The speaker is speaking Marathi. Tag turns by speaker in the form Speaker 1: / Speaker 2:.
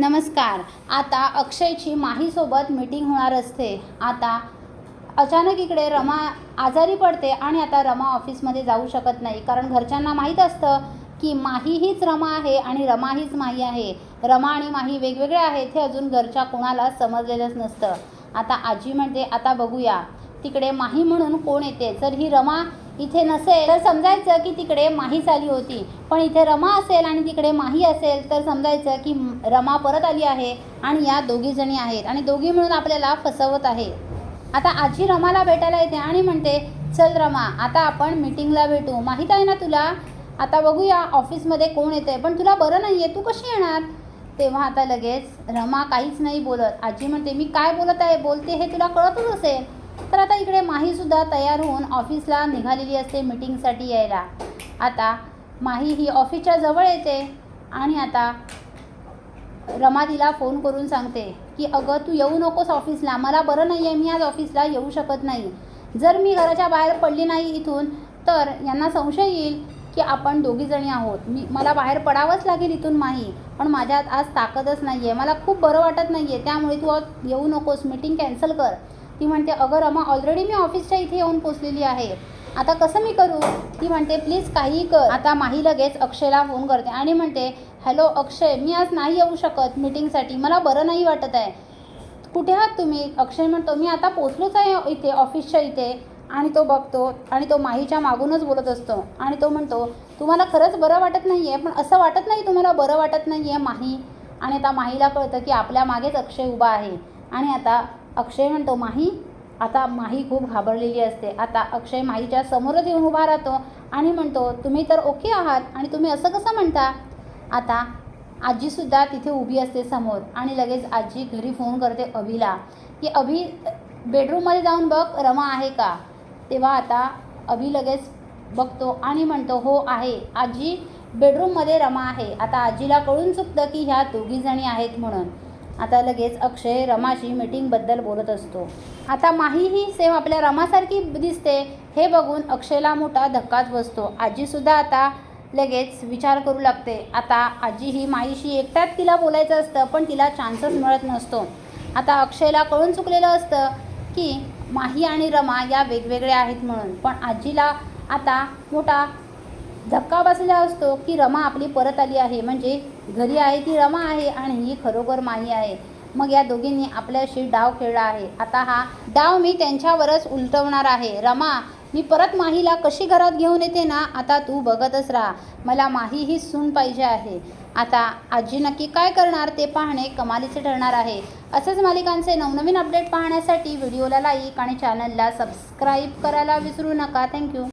Speaker 1: नमस्कार. आता अक्षयची माहीसोबत मीटिंग होणार असते. आता अचानक इकडे रमा आजारी पडते आणि आता रमा ऑफिसमध्ये जाऊ शकत नाही. कारण घरच्यांना माहीत असतं की माही हीच रमा आहे आणि रमा हीच माही आहे. रमा आणि माही वेगवेगळे आहेत हे अजून घरच्या कोणाला समजलेलंच नसतं. आता आजी म्हणते आता बघूया. तिकडे माही म्हणून कोण येते? जर ही रमा इथे नसेल तर समजायचं की तिकडे माहीच आली होती. पण इथे रमा असेल आणि तिकडे माही असेल तर समजायचं की रमा परत आली आहे आणि या दोघी जणी आहेत. आणि दोघी मिळून आपल्याला फसवत आहे. आता आजी रमाला भेटायला येते आणि म्हणते चल रमा आता आपण मीटिंगला भेटू. माहीत आहे ना तुला? आता बघूया ऑफिसमध्ये कोण येते पण तुला बरं नाही आहे तू कशी येणार? तेव्हा आता लगेच रमा काहीच नाही बोलत. आजी म्हणते मी काय बोलत आहे? बोलते हे तुला कळतच असेल. तर आता इकडे माहीसुद्धा तयार होऊन ऑफिसला निघालेली असते मीटिंगसाठी यायला. आता माही ही ऑफिसच्या जवळ येते आणि आता रमा तिला फोन करून सांगते की अगं तू येऊ नकोस ऑफिसला. मला बरं नाही आहे मी आज ऑफिसला येऊ शकत नाही. जर मी घराच्या बाहेर पडली नाही इथून तर यांना संशय येईल की आपण दोघीजणी आहोत. मी मला बाहेर पडावंच लागेल इथून माही. पण माझ्यात आज ताकदच नाही आहे मला खूप बरं वाटत नाही आहे त्यामुळे तू आज येऊ नकोस. मीटिंग कॅन्सल कर. ती म्हणते अगं रमा ऑलरेडी मी ऑफिसच्या इथे येऊन पोचलेली आहे. आता कसं मी करू? ती म्हणते प्लीज काही कर. आता माही लगेच अक्षयला फोन करते आणि म्हणते हॅलो अक्षय मी आज नाही येऊ शकत मीटिंगसाठी मला बरं नाही वाटत आहे. कुठे आहात तुम्ही? अक्षय म्हणतो मी आता पोचलोच आहे इथे ऑफिसच्या इथे. आणि तो बघतो आणि तो माहीच्या मागूनच बोलत असतो. आणि तो म्हणतो तुम्हाला खरंच बरं वाटत नाही आहे पण असं वाटत नाही तुम्हाला बरं वाटत नाही आहे माही. आणि आता माहीला कळतं की आपल्या मागेच अक्षय उभा आहे. आणि आता अक्षय म्हणतो माही आता माही खूप घाबरलेली असते. आता अक्षय माहीच्या समोरच येऊन उभा राहतो आणि म्हणतो तुम्ही तर ओके आहात आणि तुम्ही असं कसं म्हणता? आता आजीसुद्धा तिथे उभी असते समोर आणि लगेच आजी घरी फोन करते अभिला की अभि बेडरूममध्ये जाऊन बघ रमा आहे का? तेव्हा आता अभि लगेच बघतो आणि म्हणतो हो आहे. आजी बेडरूममध्ये रमा आहे. आता आजीला कळून चुकतं की ह्या दोघीजणी आहेत म्हणून. आता लगेच अक्षय रमाशी मीटिंगबद्दल बोलत असतो. आता माही ही सेम आपल्या रमासारखी दिसते हे बघून अक्षयला मोठा धक्काच बसतो. आजीसुद्धा आता लगेच विचार करू लागते. आता आजी ही माईशी एकट्यात तिला बोलायचं असतं पण तिला चान्सच मिळत नसतो. आता अक्षयला कळून चुकलेलं असतं की माही आणि रमा या वेगवेगळ्या आहेत म्हणून. पण आजीला आता मोठा धक्का बसलेला असतो की रमा आपली परत आली आहे. म्हणजे घरी आहे ती रमा आहे आणि ही खरोखर माही आहे. मग या दोघींनी आपल्याशी डाव खेळला आहे. आता हा डाव मी त्यांच्यावरच उलटवणार आहे. रमा मी परत माहीला कशी घरात घेऊन येते ना आता तू बघतच राहा. मला माही ही सून पाहिजे आहे. आता आजी नक्की काय करणार ते पाहणे कमालीचे ठरणार आहे. असेच मालिकांचे नवनवीन अपडेट पाहण्यासाठी व्हिडिओला लाईक आणि चॅनलला सबस्क्राईब करायला विसरू नका. थँक्यू